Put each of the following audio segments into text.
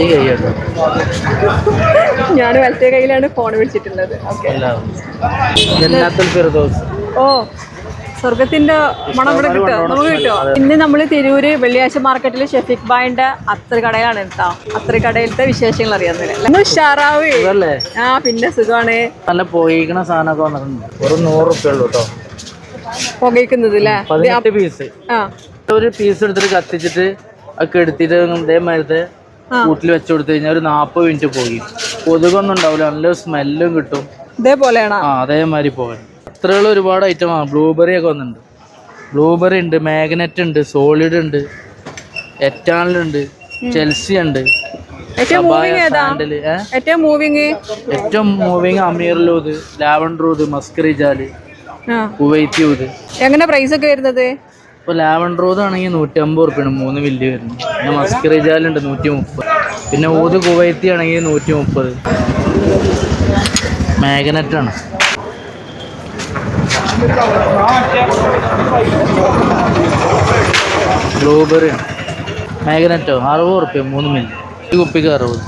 ഈ കൈയ്യട്ടോ ഞാൻ വലത്തെ കയ്യിലാണ് ഫോൺ വിളിച്ചിട്ടുള്ളത്. ജന്നാത്തുൽ ഓ സ്വർഗത്തിന്റെ മണം ഇവിടെ കിട്ടുക നമുക്ക് കിട്ടുമോ ഇന്ന് നമ്മൾ തിരൂര് വെള്ളിയാഴ്ച മാർക്കറ്റിൽ ഷെഫിക് ബായിന്റെ അത്ര കടയിലാണ് കേട്ടോ അത്ര കടയിലത്തെ വിശേഷങ്ങൾ അറിയാം ഉഷാറാവേ. ആ പിന്നെ സുഖമാണ് നല്ല പോയിക്കണ സാധനമൊക്കെ വന്നിട്ടുണ്ട്. ഒരു നൂറ് റുപ്യ ഉള്ളൂ കേട്ടോ പുകയ്ക്കുന്നത് പീസ് ആ. ഒരു പീസ് എടുത്തിട്ട് കത്തിച്ചിട്ട് ഒക്കെ എടുത്തിട്ട് ഇതേമാതിരത്തെ കൂട്ടിൽ വെച്ച് കൊടുത്തു കഴിഞ്ഞാൽ ഒരു നാൽപ്പത് മിനിറ്റ് പോയി. കൊതുകൊന്നും ഉണ്ടാവില്ല നല്ല സ്മെല്ലും കിട്ടും. ഇതേപോലെയാണ്? ആ അതേമാതിരി പോകാൻ. അത്രയുള്ള ഒരുപാട് ഐറ്റമാണ് ബ്ലൂബെറി ഒക്കെ വന്നിട്ടുണ്ട്. ബ്ലൂബെറി ഉണ്ട് മാഗ്നറ്റ് ഉണ്ട് സോളിഡ് ഉണ്ട് എറ്റാണലുണ്ട് ചെൽസി ഉണ്ട്. ഏറ്റവും മൂവിങ് ഏറ്റവും മൂവിങ് അമീർലൂത് ലാവൻഡ്രൂത് മസ്കറിജാൽ ആ. കുവൈറ്റ്യൂത് എങ്ങനെ പ്രൈസ് ഒക്കെ വരുന്നത്? ഇപ്പോൾ റോസ് ആണെങ്കിൽ നൂറ്റമ്പത് റുപ്യാണ് മൂന്ന് വില്ല് വരുന്നത് പിന്നെ മസ്കറിജാലുണ്ട് നൂറ്റി മുപ്പത് പിന്നെ ഊത് കുവൈത്തി ആണെങ്കിൽ നൂറ്റി മുപ്പത് മാഗ്നറ്റാണ് ബ്ലൂബെറി മാഗ്നറ്റോ? അറുപത് റുപ്യ മൂന്ന് മില്ല്. ഈ കുപ്പിക്ക് അറുപത്.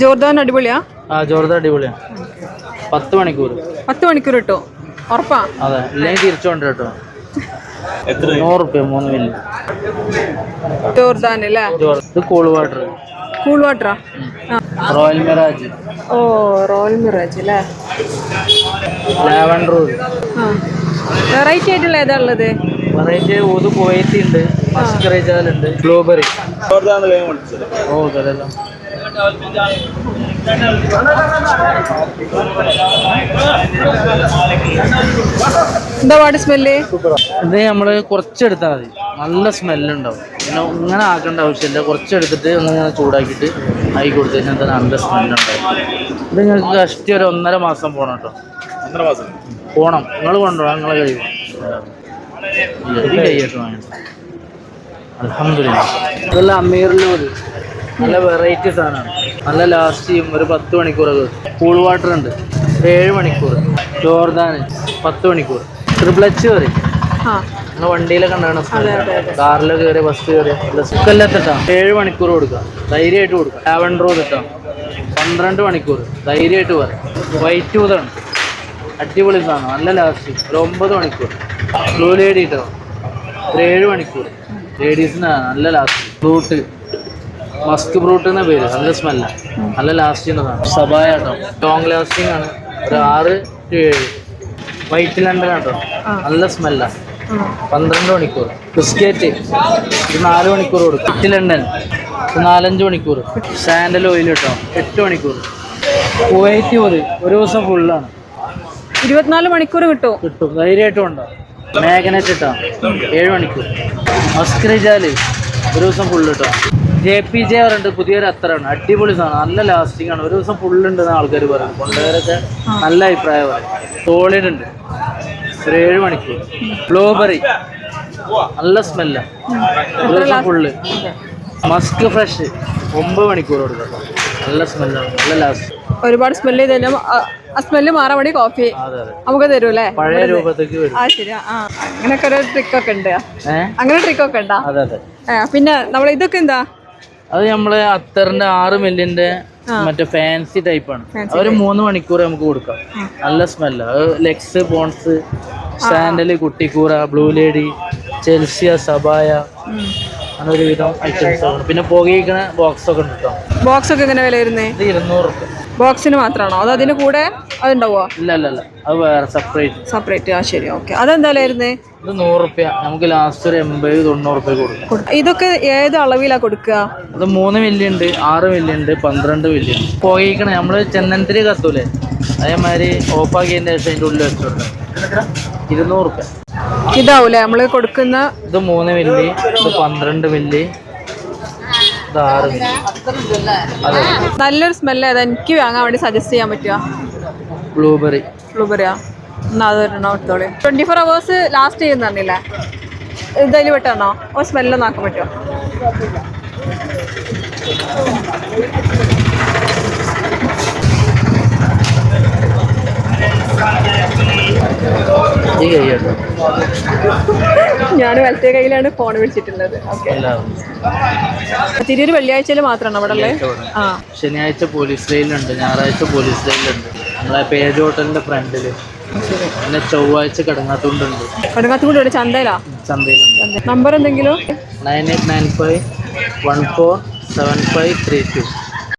ജോർദാൻ അടിപൊളിയാ? ആ ജോർദാൻ അടിപൊളിയാണ്. പത്ത് മണിക്കൂർ. പത്ത് മണിക്കൂർ കിട്ടും ഉറപ്പാ? അതെ ഇല്ലെങ്കിൽ തിരിച്ചുകൊണ്ട് കേട്ടോ നൂറ് റുപ്യ മൂന്ന് മില്ല്. അല്ലേ? ഇത് cool water. Cool വാട്ടറാ? Royal mirage. ഓ റോയൽ മിറാജ് അല്ലേ? ലാവൻഡർ. വെറൈറ്റി ആയിട്ടുള്ള ഏതാ ഉള്ളത്? വെറൈറ്റി ഊത് കുവൈത്തി ഉണ്ട് മസ്കറേജാലുണ്ട് ബ്ലൂബെറി ഓ അതെല്ലാം എന്താ പാട് സ്മെല്ല് ഇത് നമ്മൾ കുറച്ചെടുത്താൽ മതി. നല്ല സ്മെല്ലുണ്ടാവും പിന്നെ ഇങ്ങനെ ആക്കേണ്ട ആവശ്യമില്ല. കുറച്ചെടുത്തിട്ട് ഒന്ന് ഇങ്ങനെ ചൂടാക്കിയിട്ട് ആയി കൊടുത്തു കഴിഞ്ഞാൽ തന്നെ നല്ല സ്മെല്ലുണ്ടാവും ഇത് നിങ്ങൾക്ക് കഷ്ടി ഒരു ഒന്നര മാസം പോകണം കേട്ടോ. ഒന്നര മാസം. പോണം. നിങ്ങൾ കൊണ്ടുപോകാം നിങ്ങളെ കഴിയും ഈ കൈയ്യിട്ട് വാങ്ങണം അലഹമില്ല ഇതെല്ലാം അമീറിലൂര് നല്ല വെറൈറ്റി സാധനമാണ്. നല്ല ലാസ്റ്റ് ചെയ്യും ഒരു പത്ത് മണിക്കൂറൊക്കെ കൂൾ വാട്ടർ ഉണ്ട്. ഏഴ് മണിക്കൂർ. ജോർദാന് പത്ത് മണിക്കൂർ. ട്രിപ്പിൾ എച്ച് കയറി നിങ്ങൾ വണ്ടിയിലൊക്കെ ഉണ്ടാകണം കാറിലൊക്കെ കയറി ബസ് കയറി സുഖമില്ലാത്തിട്ടാ ഏഴ് മണിക്കൂർ കൊടുക്കുക ധൈര്യമായിട്ട് കൊടുക്കുക ലാവൻഡർ കിട്ടാം പന്ത്രണ്ട് മണിക്കൂർ. ധൈര്യമായിട്ട് പറയാം. വൈറ്റ് ഊതാണ് അടിപൊളി സാധനം. നല്ല ലാസ്റ്റ് ഒരു ഒമ്പത് മണിക്കൂർ. ബ്ലൂ ലേഡി ഇട്ടോ? ഒരു ഏഴ് മണിക്കൂർ. ലേഡീസിന് നല്ല ലാസ്റ്റ് ഫ്രൂട്ട് മസ്ക് ഫ്രൂട്ട് എന്ന പേര് നല്ല സ്മെല്ല നല്ല ലാസ്റ്റ് ചെയ്യുന്നതാണ് സബായ കേട്ടോ ലോങ് ലാസ്റ്റിംഗ് ആണ്. ഒരു ആറ് ടു ഏഴ് വൈറ്റ് ലണ്ടൻ കേട്ടോ നല്ല സ്മെല്ല പന്ത്രണ്ട് മണിക്കൂർ. ബിസ്ക്കറ്റ്. ഒരു നാല് മണിക്കൂർ കൊടുക്കും. വൈറ്റ് ലണ്ടൻ നാലഞ്ച് മണിക്കൂർ. സാൻഡൽ ഓയിൽ കേട്ടോ എട്ട് മണിക്കൂർ. കുവൈറ്റ് ഒരു ഒരു ദിവസം ഫുള്ളാണ് ഇരുപത്തിനാല് മണിക്കൂർ കിട്ടും. കിട്ടും. ധൈര്യമായിട്ടും ഉണ്ടോ? മേഘനറ്റ് ഇട്ടോ? ഏഴ് മണിക്കൂർ. മസ്ക്രിജാൽ ഒരു ദിവസം ഫുള്ള് കിട്ടോ ജെ പി ജെ പറഞ്ഞിട്ട് പുതിയൊരു അത്തറാണ് അടിപൊളി സാധനം. നല്ല ലാസ്റ്റിംഗ് ആണ്. ഒരു ദിവസം ഫുള്ള് ഉണ്ടെന്ന് ആൾക്കാർ പറയും. കൊണ്ടുവരൊക്കെ നല്ല അഭിപ്രായം പറയും. സോളിഡ് ഉണ്ട്. ഒരു ഏഴ് മണിക്കൂർ. ബ്ലൂബെറി നല്ല സ്മെല്ല ഒരു ദിവസം ഫുള്ള് മസ്ക് ഫ്രഷ് ഒമ്പത് മണിക്കൂർ കൊടുക്കാം നല്ല സ്മെല്ലാണ് നല്ല ലാസ്റ്റ് ഒരുപാട് സ്മെല്ല് ചെയ്ത് കഴിഞ്ഞാൽ ആ സ്മെല്ല് മാറാൻ വേണ്ടി കോഫി നമുക്ക് നമുക്ക് തരൂല്ലേ? പഴയ രൂപത്തേക്ക് അങ്ങനെ ആ ശരിയാ ആ അങ്ങനെയൊക്കെ ഒരു ട്രിക്കൊക്കെ ഉണ്ട്. അങ്ങനെ ട്രിക്കൊക്കെ ഉണ്ടാ? പിന്നെ നമ്മൾ ഇതൊക്കെ എന്താ? അത് നമ്മൾ അത്തറിന്റെ ആറ് മില്ലിന്റെ മറ്റേ ഫാൻസി ടൈപ്പ് ആണ്. ഒരു മൂന്ന് മണിക്കൂർ നമുക്ക് കൊടുക്കാം. നല്ല സ്മെല്ല അത് ലെക്സ് bones sandal Cuticura blue lady Chelsea സബായ അങ്ങനെ ഒരുവിധം ഐറ്റംസ് ആണ്. പിന്നെ പുകയിക്കണ ബോക്സ് ഒക്കെ ഉണ്ട് കേട്ടോ ബോക്സ് ഒക്കെ എങ്ങനെ വില വരുന്നേ? ഇത് ഇരുന്നൂറ് റുപ്യ. ബോക്സിന് മാത്രമാണോ അത് അതിന് കൂടെ അതുണ്ടാവോ? ഇല്ല ഇല്ല ഇല്ല. അത് വേറെ സെപ്പറേറ്റ് സെപ്പറേറ്റ് ആ ശരി. ഓക്കെ. അതെന്താ വരുന്നേ ഇത് നൂറ് റുപ്യ നമുക്ക് ലാസ്റ്റ് ഒരു എൺപത് തൊണ്ണൂറ് റുപ്യ കൊടുക്കും ഇതൊക്കെ ഏത് അളവിലാണ് കൊടുക്കുക അത് മൂന്ന് മില്ലി ഉണ്ട് ആറ് മില്ലി ഉണ്ട് പന്ത്രണ്ട് മില്ലി ഉണ്ട്. നമ്മൾ നമ്മൾ ചെന്നനത്തിരി കത്തൂലേ? അതേമാതിരി ഓഫാക്കിയതിന്റെ ശേഷം അതിന്റെ ഉള്ളിൽ വെച്ചു കൊടുക്കാം ഇരുന്നൂറ് റുപ്യ ഇതാവൂലേ? നമ്മൾ കൊടുക്കുന്ന ഇത് മൂന്ന് മില്ലി ഇത് പന്ത്രണ്ട് മില്ലി നല്ലൊരു സ്മെല്ല് ഏതാ എനിക്ക് വാങ്ങാൻ വേണ്ടി സജസ്റ്റ് ചെയ്യാൻ പറ്റുക ബ്ലൂബെറി ബ്ലൂബെറിയാ എന്നാ അത് ഒരെണ്ണം എടുത്തോളി. ട്വന്റി ഫോർ അവേഴ്സ് ലാസ്റ്റ് ചെയ്യുന്നില്ലേ ഇതിൽ വിട്ടാണോ ഓ സ്മെല്ലൊന്നും ആക്കാൻ പറ്റുമോ ഈ കൈ കേട്ടോ ഞാൻ വലത്തെ കയ്യിലാണ് ഫോൺ വിളിച്ചിട്ടുള്ളത്. തിരിയൊരു തിരൂര് വെള്ളിയാഴ്ചയിൽ മാത്രമാണ് അവിടെ ഉള്ളത്? ആ. ശനിയാഴ്ച പോലീസ് ലൈനിലുണ്ട് ഞായറാഴ്ച പോലീസ് ലൈനിലുണ്ട് നമ്മളെ പേജ് ഹോട്ടലിന്റെ ഫ്രണ്ടിൽ പിന്നെ ചൊവ്വാഴ്ച കടങ്ങാത്തുകൊണ്ടുണ്ട് കടങ്ങാത്തുകൊണ്ട് ചന്തയിലാ? ചന്തയിലുണ്ട്. നമ്പർ എന്തെങ്കിലും? Nine eight nine five one four seven five three two.